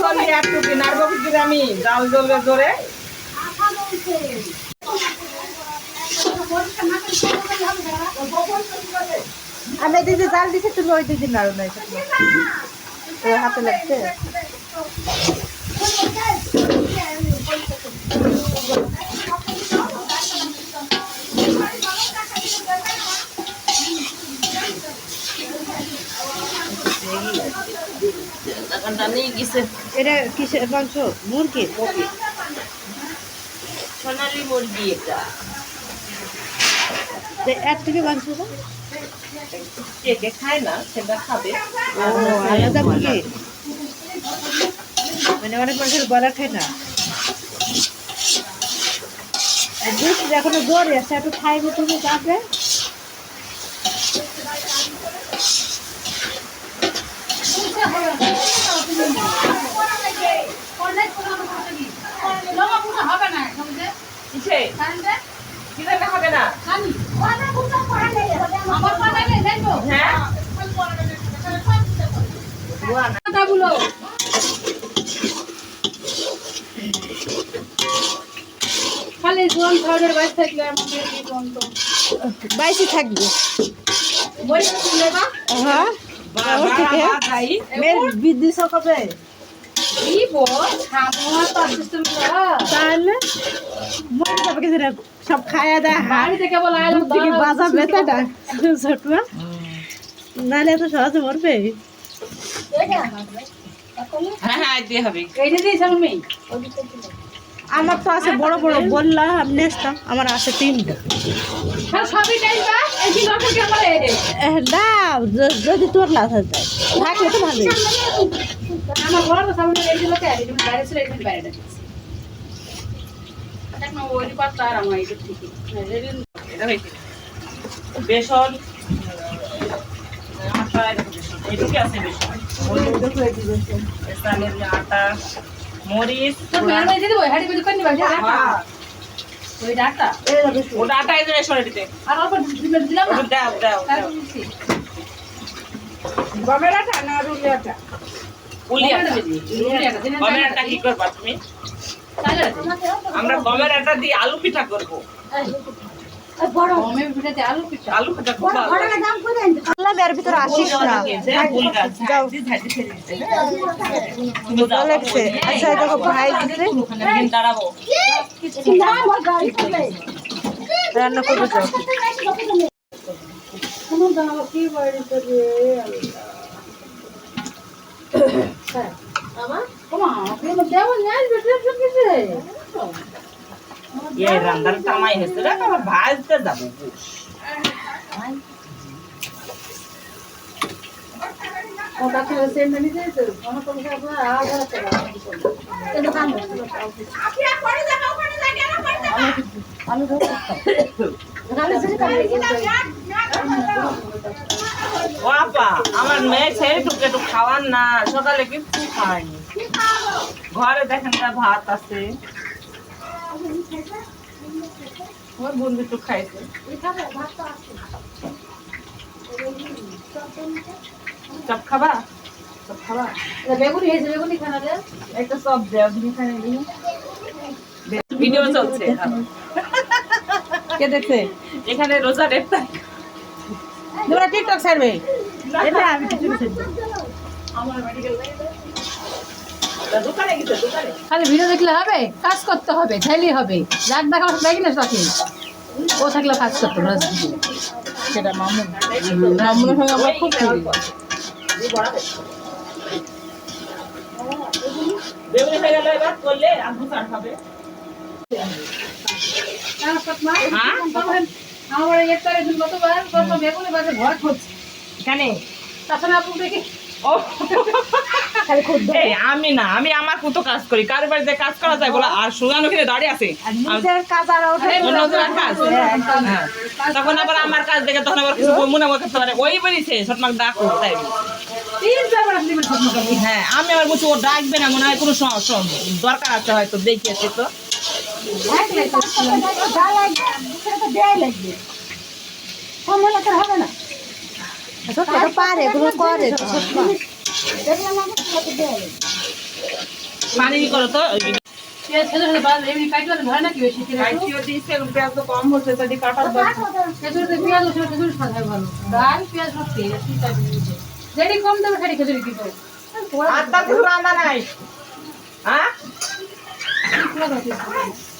চলি একটু কিনার বকি আমি জাল জলে ধরে আমি এদিকে জাল দিছে তুমি ওই দিকে নাড়ো না হাতে লাগছে এটা কিসের মাংস? মুরগি? সোনালি মুরগি এটা। এক থেকে মাংস খায় না সেটা খাবে। আলাদা মুরগি? মানে অনেক মানুষের বলা খায় না। দুধ এখনও জ্বর আছে একটু খাইবে তুমি রান্না হবে না হ্যাঁ খালি জোয়ান খাওয়ার বাইরে থাকলে আমাদের কি গন্ধ বাইশে থাকবে? হ্যাঁ। কবে তাহলে মরে যাবে কিছু সব খায়া দেয়। বাজা বেতাটা নাহলে এত সহজে মরবে। হ্যাঁ হ্যাঁ দিয়ে হবে। এইটা দিয়েছ আমি আমার তো আছে বড় বড় বললাম আমি নেসতাম আমার আছে তিনটা। হ্যাঁ যদি তোর না থাকে থাকলে তো ভালোই। আমার ঘর সামনে এই যে লোকে এই বাইরে ছিল এই বাইরে দিয়েছি। দেখ ওই পাতা আর আমার এই ঠিক এটা হয়েছে। বেসন আটা এটুকু আছে বেসন। আটা মরিচ হ্যাঁ, ওই ডাটা এই যে সরে দিতে আর অল্প দিলাম দাও দাও গমের আটা না রুলি আটা উলি আটা রুলি আটা, দিনে গমের আটা কি করবা তুমি চাইলে আমরা গমের আটা দিয়ে আলু পিঠা করব লাগছে। আচ্ছা দেখো ভাই রান্না করবে তো। দেওয়া। এই রান্দার কামাই হয়েছে রে আবার ভাজতে যাব আর আমার মেয়ে ছেলে টুকে একটু খাওয়ার না সকালে কিছু খায়নি। ঘরে দেখেন তা ভাত আছে। আমার বন্ধু একটু খাইছে। চপ খাবা? চপ খাবা? বেগুনি হয়েছে, বেগুনি খানা দে। একটা চপ দেও তুমি খাই ভিডিও চলছে। কে দেখছে? এখানে রোজা রেখা তোমরা টিকটক ছাড়বে। এটা আমি কিছু গেছে দোকানে খালি ভিডিও দেখলে হবে কাজ করতে হবে খাইলেই হবে। যাক দেখা দেখি না তাকে ও থাকলে কাজ করতে হবে সেটা মামু মামুনের সঙ্গে আমার খুব হয়ে কত? আমার কত বেগুনে বাজে ভর করছে কেন তাছাড়া আপু দেখি খালি আমি না আমি আমার মতো কাজ করি। কার বাড়িতে কাজ করা যায় বলো? আর সুগান ওখানে দাঁড়িয়ে আছে। কাজ হ্যাঁ। তখন আবার আমার কাজ দেখে তখন আবার কিছু মনে করতে পারে। ওই বেরিয়েছে সটমাক ডাক তাই হ্যাঁ আমি আবার বলছি ও ডাকবে না মনে হয় কোনো দরকার আছে হয়তো দেখিয়েছে তো। যা লাগবে। সেটা তো হবে না। সত্যি তো পারে এগুলো করে পানি করো তো যেটি কম দেবে সেটি খেজুরি কি আর তার কিছু রান্না নাই। হ্যাঁ? দেবো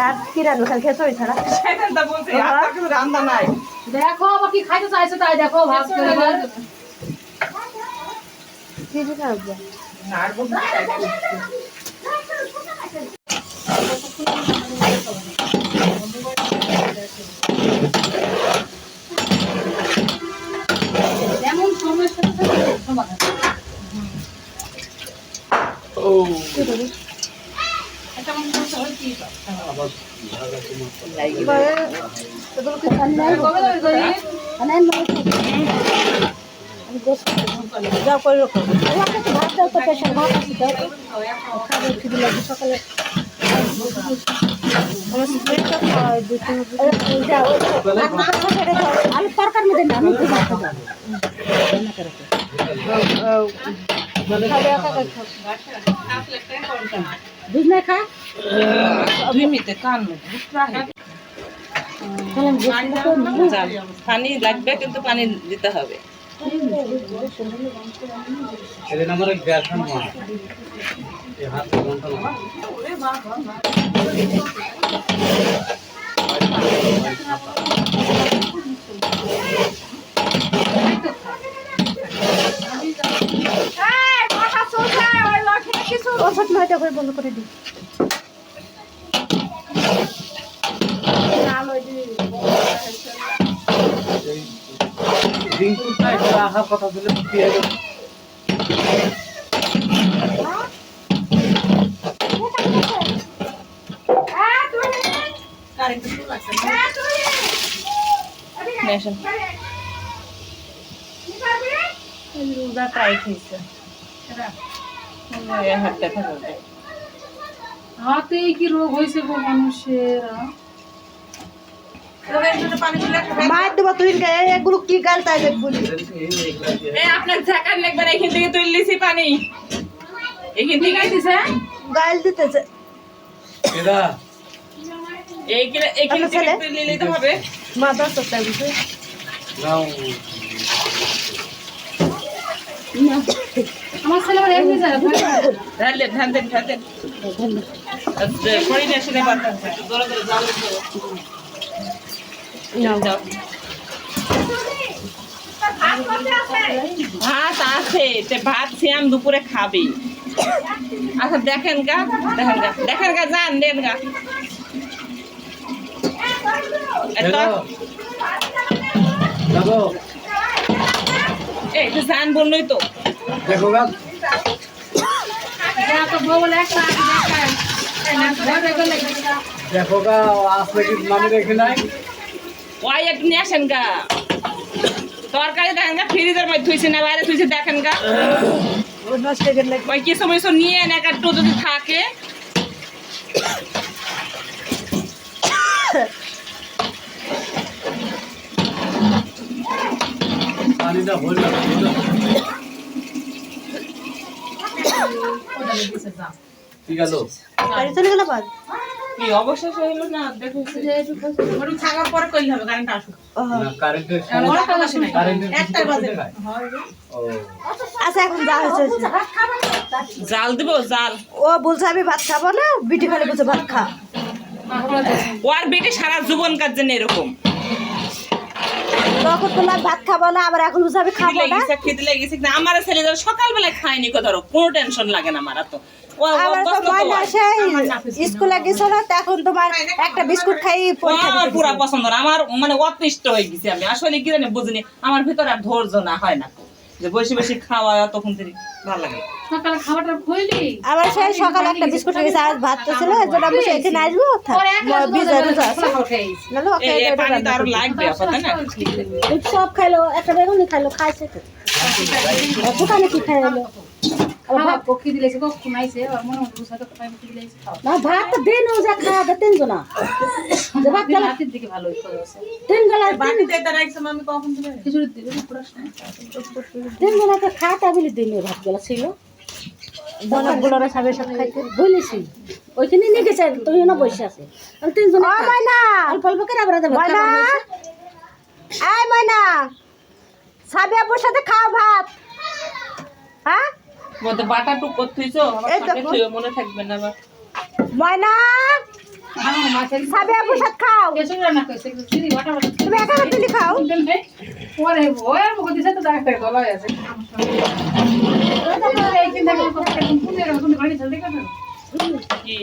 আর কি রান্না খালি ছাড়া? আর তার কিছু রান্না নাই। দেখো আবার কি খাইতে চাইছে তাই দেখো ভাব করে কি কি খাবে আর বলছি যেমন সময়ের সাথে সাথে সমাধান একটা মানুষ করতে হয় কি যাও করে রাখো ভাত দাও তো পেশার ভাত আছে তো খাবে খিদে লাগে সকালে আমি তরকার মধ্যে না আমি খাব দুধ না খা জমিতে কান পানি লাগবে কিন্তু পানি দিতে হবে। সেদিন না ওষুধ নয়টা করে বন্ধ করে দিই। রিঙ্কুটা এটা রাখার কথা দিলে কি রোজা টাইট হয়েছে হাত ব্যথা করবে হাতে কি রোগ হয়েছে গো মানুষের হ্যাঁ? মায়ের দেবো তুই এগুলো কি গাল তাই দেখব আপনার ঝাঁকার লাগবে না এখান থেকে তুই লিসি পানি। এখান থেকে দিছে গাইল দিতেছে। এরা এইখানে ছেলে? নিয়ে নিতে হবে। মা দশ সপ্তাহ বুঝে নাও। আমার ছেলে আবার এমনি যায় দৌড়ে দৌড়ে যাও যাও। ভাত আছে তে ভাত শ্যাম দুপুরে খাবি। আচ্ছা দেখেন গা দেখেন গা দেখেন গা যান দেন গা। তো যান বললোই তো। দেখো একটা গেলে দেখো গা আসলে কি মানে রেখে নাই? ওয়াই একটু নিয়ে আসেন গা। তরকারি দেখেন গা ফ্রিজের মধ্যে থুইছে না বাইরে থুইছে দেখেন গা। ওই কিছু কিছু নিয়ে এনে একটু যদি থাকে। পানিটা ভরে ঠিক আছে। গাড়ি চলে গেল বাদ? কি অবশেষ হইল না দেখো একটু থাকার পরে করলে হবে কারেন্ট আসুক। কারেন্টের একটাই বাজে। আচ্ছা এখন যা হয়েছে হয়েছে। জাল দিব জাল। ও বলছে আমি ভাত খাব না বিটি খালি বলছে ভাত খা। ও আর বেটে সারা জীবন কার জন্য এরকম? তখন বললাম ভাত খাব না আবার এখন বলছে খাব না। লেগেছে লেগেছে। কিন্তু আমার ছেলে ধরো সকালবেলায় খায়নি কো ধরো কোনো টেনশন লাগে না আমার তো। তখন তোমার একটা বিস্কুট খাই আমার পুরা পছন্দ না আমার মানে অতৃষ্ট হয়ে গেছি আমি। আসলে কি জানি বুঝিনি আমার ভিতরে আর ধৈর্য না হয় না। যে বেশি বেশি খাওয়া তখন থেকে ভালো লাগে সকালে খাবারটা খুইলি আবার সেই সকালে একটা বিস্কুট খেয়েছে ভাত তো ছিল এর জন্য আমি আসব। নাহলে ওকে পানি তো আরও লাগবে আপা, না? সব খাইলো একটা বেগুনি খাইলো খাইছে তো। কি খাই ভাত তো দিন ও যা খাওয়া দে তিন জনা যে ভাত দিন গেলা। রাতের দিকে ভালো হইতো আছে। তিন গেলা খিচুড়ি দিবে, পড়াশোনা। তিন জনাকে খাটা বলে দিন ওই ভাত গেলা ছিল। দনকগুলোর সাথে সাথে খাইতে। বলেছি ওইখানে নিয়ে গেছে তুই না বসে আছে। তিন জন ময়না! অল্প অল্প করে আবার ময়না! এই ময়না! সাবি আপুর সাথে খাও ভাত। হ্যাঁ? মধ্যে বাটা টুক করতেছো আমার এই তো- সাথে খেয়ে মনে থাকবে না আবার ময়না! সাবি আপুর সাথে খাও। তুমি একা তুলি খাও। পরে ওর মুখ দিছে তো ডাক্তার গলা আছে তুমি তুমি কি?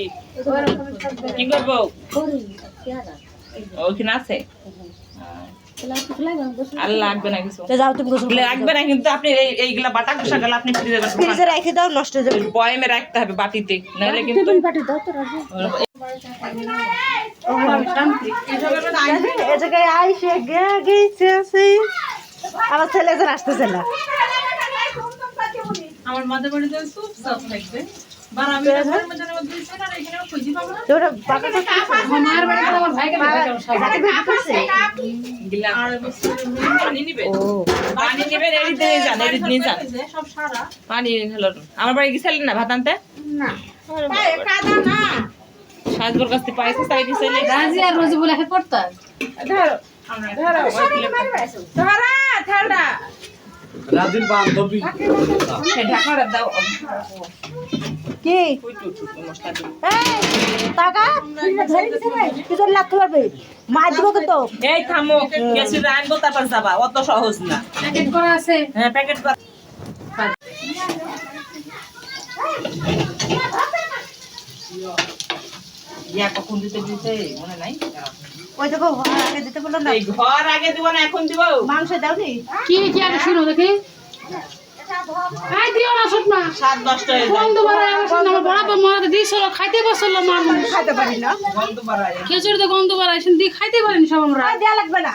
করব? ওইখানে আছে? আর লাগবে না কিছু। যাও তুমি গোসল লাগবে না কিন্তু আপনি এই এইগুলা বাটা গেলে আপনি ফ্রিজে ফ্রিজে রেখে দাও নষ্ট হয়ে যাবে। বয়মে রাখতে হবে বাটিতে নাহলে কিন্তু টিফিন পাটি দাও তো রাখো এ জায়গায় আইসে গে গেছে আছে আমার ছেলে যেন আসতেছে না। আমার মাদের বাড়িতে খুব সাফ লাগবে। আমার বাড়ি গেছিলেন না ভাত আনতে? সাজবর কাছ থেকে পাইছে চাই দিছিলে রাজি আর রোজি বলে পড়তাম বান্ধবী। ঢাকাটা দাও। কি? ওই টু টু মশলা দিও। এই টাকা কি লাগতে পারবে মার দিব কিন্তু এই থামো গেছি আনব তারপর যাবা। অত সহজ না। প্যাকেট করা আছে। হ্যাঁ প্যাকেট ইয়া কখন দিতে দিতে? মনে নাই? ওই দেখো আগে দিতে বলল না। ঘর আগে দিব না এখন দিব। মাংস দাওনি? কি কি আগে শুনো দেখি। আই দিও না সুটমা সাত দশটা গন্ধ বাড়ায় আমার সঙ্গে আমার বড় মারা দিয়েছিল খাইতে বসছিল মা খাইতে পারি না। খিচুড়িতে গন্ধ বাড়ায় শুন দিয়ে খাইতে পারিনি সব আমরা। দেওয়া লাগবে না।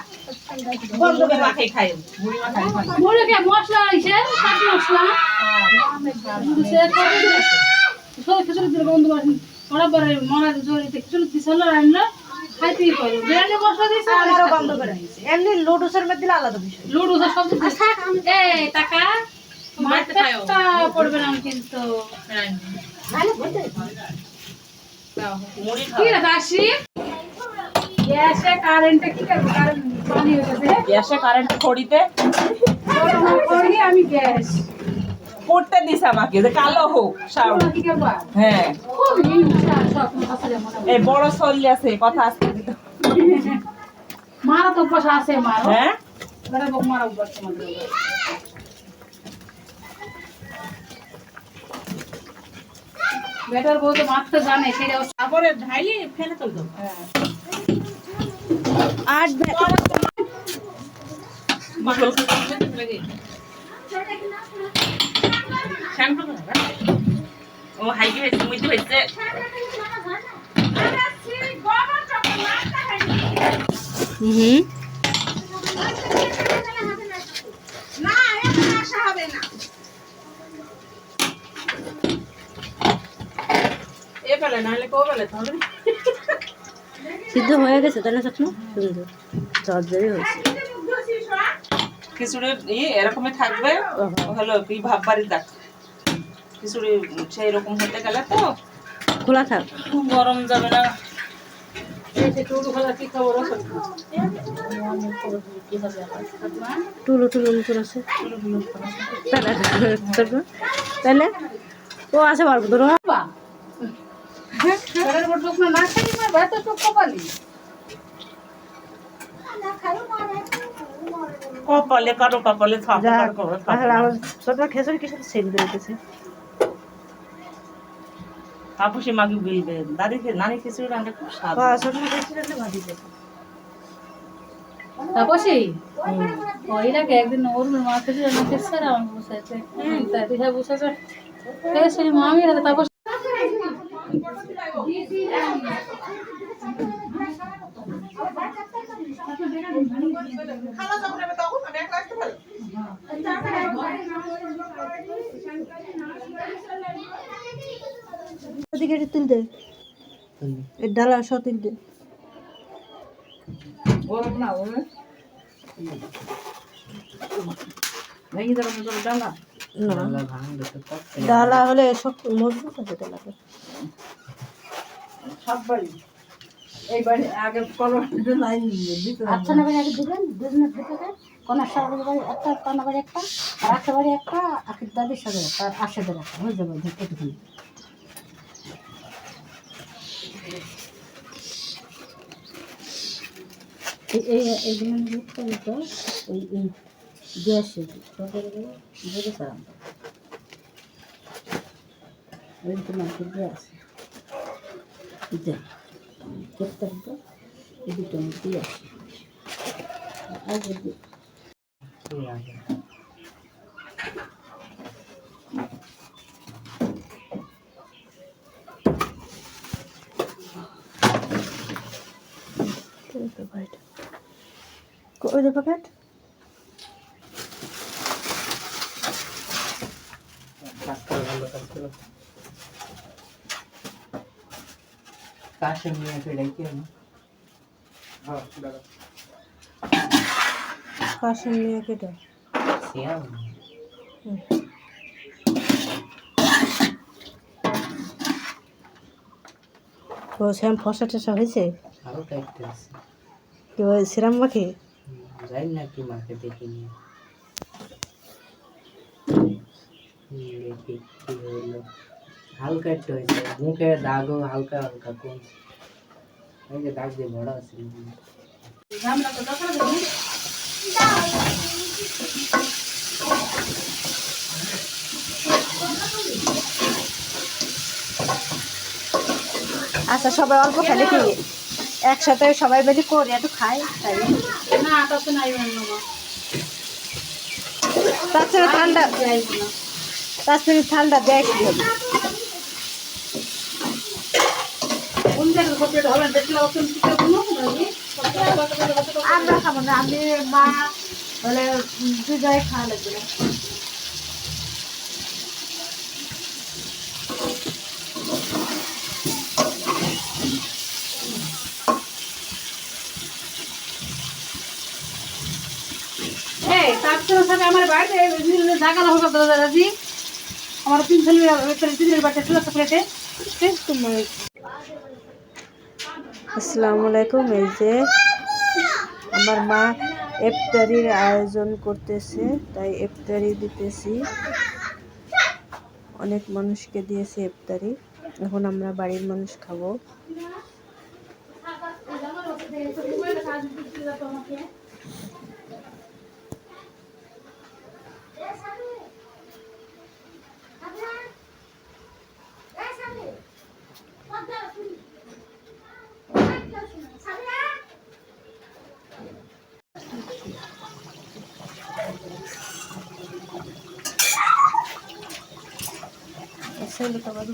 মশলা আইছে কাট মশলা। খিচুড়ি দিলে গন্ধ বাড়ে ওরা বারে মরা জোরে খিচুড়ি দিছিল রান্না খাইতেই পারো বিরিয়ানি মশলা দিছে আমারও বন্ধ করে দিয়েছে এমনি লুডুসের মধ্যে আলাদা বিষয়। লুডু সব এই টাকা। মারতে পড়বে না কিন্তু। মুড়ি কি খাও রে দাসি? গ্যাসে কারেন্টে কি করব? কারেন্ট পানি গ্যাসে কারেন্ট খড়িতে। আমি গ্যাস। পড়তে দিস আমাকে যে কালো হোক সাউন্ড হ্যাঁ। এই বড় সল্লি আছে কথা দিত মারা তো আছে মারো হ্যাঁ? মারা উপর বেটার বউ তো মারতে জানে সেটা তারপরে ঢাইলি ফেলে আট মাখল শ্যাম্পু ও হাইকি হয়েছে মুইতে হয়েছে। হুম। এ পেলে নাহলে কো পেলে সিদ্ধ হয়ে গেছে তাই না? চাকমা সুন্দর। চর্জরি হয়েছে। খিচুড়ি ই এরকমই থাকবে হলো কি ভাববারি দেখ। খিচুড়ি সেই রকম হতে গেলে তো খোলা থাক। খুব গরম যাবে না। টুলু টুলু নতুন আছে। তাহলে তাহলে। ও আছে পারব তোর বেটার না না খাই টুক কপালি। কপালে কারও কপালে থাকো যা কারও কপালে থাকো। তাহলে আমার ছোট খেসুরি কি সাথে সেট বেরোতেছে তাপসী মাকে বুঝবে দাদিকে নানি খিচুড়ি রান্না খুব স্বাদ। তাপসী? ওইটাকে একদিন ওর মা খেতে রান্না খেয়েছে আর আমার বসাইছে তাই ওদিকে তুল দে এই ডালা সব তুল দে গরম না। ওরে ভেঙে ডালা না ডালা হলে সব মজবুত আছে ডালাটা সব বাড়ি এই বাড়ি আগে লাইন আচ্ছা না বাড়ি আগে দিবেন দুজনের ভিতরে। কোন একটা বাড়ি একটা বাড়ি একটা আর একটা বাড়ি একটা আখির দাদির সাথে তার আশেদের একটা হয়ে যাবে এটুকুনি এই- এই এইগুলো এই ওই গ্যাস। দেখ করতে হতো এই দুটো দিয়ে আসে আর যদি কাশেম নিয়ে ফেলে কি কাশিম নিয়ে কেটে সিয়াম ও শ্যাম ফসা টসা হয়েছে? ওই সিরাম মাখে? যাই না কি মাকে দেখি নিয়ে দেখি কি হইল হালকা একটু হয়েছে। মুখে দাগও হালকা হালকা কম এই যে দাগ দিয়ে বড় আছে। আচ্ছা সবাই অল্প খেলে কি? একসাথে সবাই বেশি করে একটু খাই তাই না? তাতে নাই থেকে ঠান্ডা থেকে ঠান্ডা দেয় কি? হবে কোন জায়গায় কপিটা হবে দেখলে অতন কি করব আমরা খাব না আমি মা বলে জায়গায় খাওয়া লাগবে না। আমার বাড়িতে দাদাজি আমার তিন ছেলে তিনের বাড়িতে ছিল প্লেটে আসসালামু আলাইকুম এই যে আমার মা ইফতারির আয়োজন করতেছে, তাই ইফতারি দিতেছি। অনেক মানুষকে দিয়েছে ইফতারি। এখন আমরা বাড়ির মানুষ খাব ছেলে তো বাড়ি করতেছে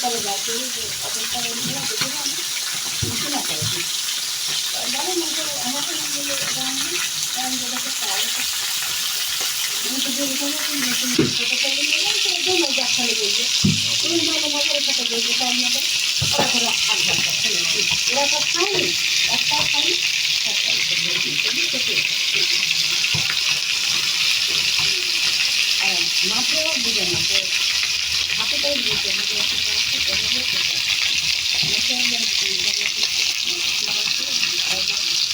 তাহলে যাচ্ছি অপরটা বলছি না দেখে আমি বুঝতে না পারছি বলে না তো আমাকে নাম বলে এটা আমি কারণ যেটাকে পাই আমি তো যে এখানে নতুন মজা মাত্র বুঝে না যদি কারও